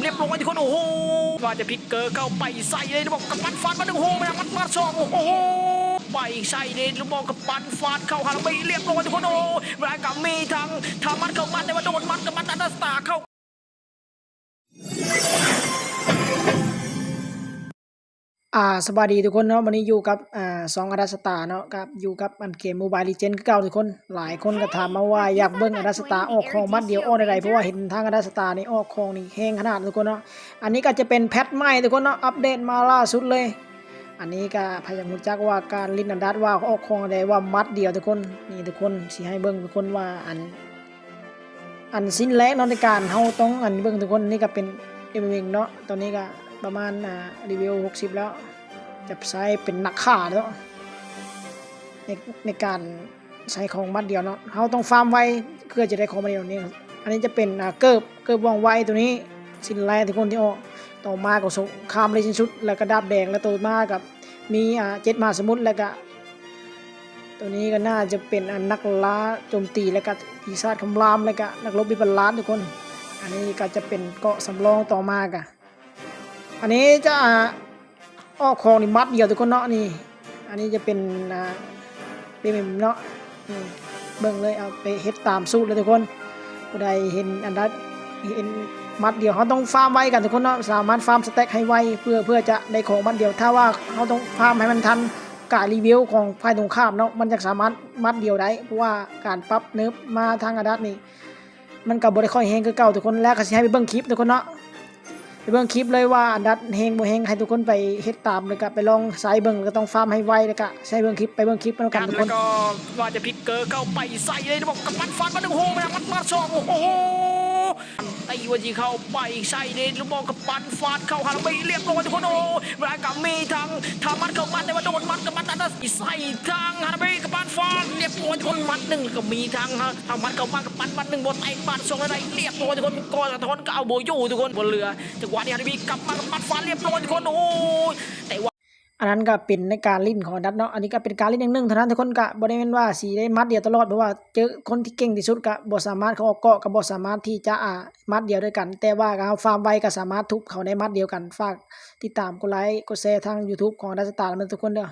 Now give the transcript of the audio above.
เรียบร้อยทุกคนโอ้โหว่าจะพลิกเกอร์เข้าไปใส่เลยระบอกับปั้นฟาดมาหนึ่งโอ้โหมามัดมาสองโอ้โหไปใส่เลยระบบกับปั้นฟาดเข้าหาไม่เรียบร้อยทุกคนโอ้รายกับมีทางทามัดเข้ามัดแต่ว่าโดนมัดกับมัดอันดัสตาเข้า อ่าสวัสดีทุกคนเนาะวันนี้อยู่กับอ่าสองอาราสตาเนาะกับอยู่กับอันเกมโมบายลีเจนเก่าทุกคนหลายคนก็ถามมาว่าอยากเบิ่งอาราสตาออกของมัดเดียวออกใดๆเพราะว่าเห็นทางอาราสตานี่ออกของนี่แห้งขนาดทุกคนเนาะอันนี้ก็จะเป็นแพทใหม่ทุกคนเนาะอัปเดตมาล่าสุดเลย อันนี้ก็พยายามรู้จักว่าการลินอันดัดว่าออกของใดว่ามัดเดียวทุกคนนี่ทุกคนสิให้เบิ่งทุกคนว่าอัน อันสิ้นแรกเนาะในการเฮาต้องอันเบิ่งทุกคนนี่ก็เป็นเอเวงเนาะตอนนี้ก็ ประมาณอ่ารีวิว 60 แล้วจะใช้เป็นนักฆ่าเนาะในในการใช้ของมัดเดียวเนาะเราต้องฟาร์มไว้เพื่อจะได้ของมัดเดียวนี้ อันนี้จะเป็นอ่าเกิบเกิบว่องไวตัวนี้ สินแรกทุกคนที่ออกต่อมากับสงครามเลยชินชุด แล้วก็ดาบแดงแล้วตัวมากับมีอ่าเจ็ดมาสมุทรแล้วก็ตัวนี้ก็น่าจะเป็นอ่านักล่าโจมตีแล้วก็ปีศาจคำรามแล้วก็นักรบบิบลานทุกคน อันนี้ก็จะเป็นเกาะสำรองต่อมากะ อันนี้จะอ่าออกของนี่มัดเดียวทุกคนเนาะนี่ อันนี้จะเป็นอ่าเป็นเนาะเบิ่งเลยเอาไปเฮ็ดตามสูตรเลยทุกคนผู้ใดเห็นอันนั้นเห็นมัดเดียวเขาต้องฟาร์มไว้กันทุกคนเนาะสามารถฟาร์มสแต็กให้ไวเพื่อเพื่อจะได้ของมัดเดียว ถ้าว่าเขาต้องฟาร์มให้มันทันการรีวิวของฝ่ายตรงข้ามเนาะมันจะสามารถมัดเดียวได้เพราะว่าการปรับเนิร์ฟมาทางอาดัตนี่มันกับบริค่อยแฮงคือเก่าทุกคนแล้วก็สิให้ไปเบิ่งคลิปทุกคนเนาะ ไปเบิ่งคลิปเลยว่าอันดัดเฮงบ่เฮงให้ทุกคนไปเฮ็ดตามเลยก็ไปลองสายเบิ่งแล้วก็ต้องฟาร์มให้ไวแล้วก็ใช้เบิ่งคลิปไปเบิ่งคลิปแล้วกันทุกคแล้นวก็ว่าจะพลิกเกอร์เข้าไปใส่เลยระบบกับปั้นฟาดมาหนึ่งโอ้โหมามัดมาสองโอ้โห ไอ้วันที่เข้าไปใส่เลยระบบกับปันฟาดเข้าหาไม่เรียบร้อยทุกคนโอ้โหรายกับมีทางทามัดเข้ามัดแต่ว่าโดนมัดกับมัดอันดัสใส่ทางฮาไม่กับปันฟาดเรียบร้อยทุกคนมัดหนึ่งก็มีทางฮะทามัดเข้ามากับปันมัดหนึ่งบนไอ้ปันสองอะไรเรียบร้อยทุกคนก่อนสะท้อนก็เอาโบยู่ทุกคนบนเรือจังหวะนี้ฮาไม่กลับมากับปันฟาดเรียบร้อยทุกคนโอ้แต่ว่า อันนั้นก็เป็นในการลิ้นของอันดัดเนาะอันนี้ก็เป็นการลิ้นอย่างหนึ่งเท่านั้นทุกคนก็บ่ได้แม่นว่าสีได้มัดเดียวตลอดเพราะว่าเจอคนที่เก่งที่สุดก็บ่สามารถเขาออกเกาะก็บ่สามารถที่จะอ่ามัดเดียวด้วยกัน แต่ว่าเขาฟาร์มไวก็สามารถทุบเขาได้มัดเดียวกันฝากติดตามกดไลค์กดแชร์ทาง YouTube ของดัสตาร์มันทุกคนเด้อ